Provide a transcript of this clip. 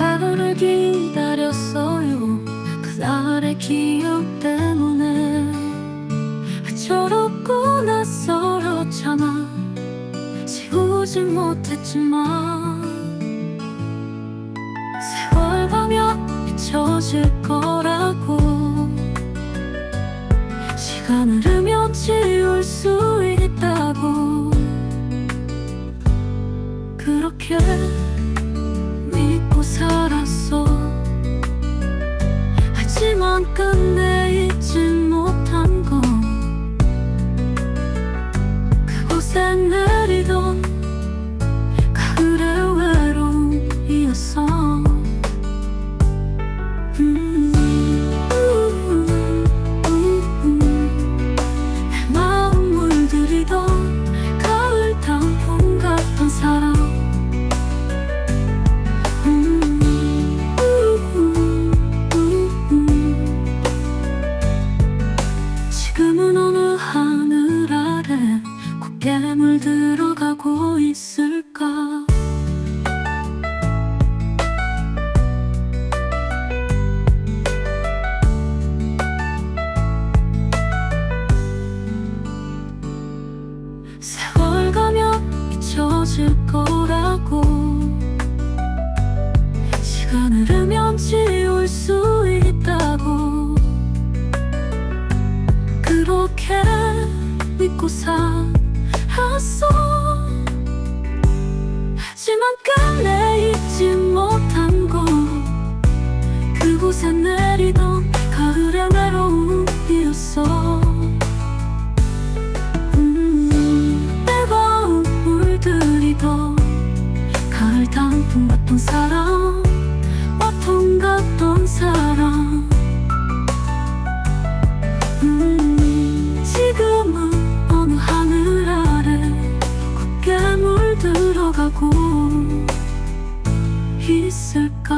그날을 기다렸어요. 그날의 기억 때문에. 저렇고 낯설었잖아. 지우지 못했지만. 세월 가면 잊혀질 거라고. 시간을 흐르면 지울 수 만 끝내 잊지 못한 건 그곳에 내 잊혀질 거라고. 시간을 흐르면 지울 수 있다고. 그렇게 믿고 살았어. 하지만 끝내 잊지 못한 건 그곳에 내리던 있을까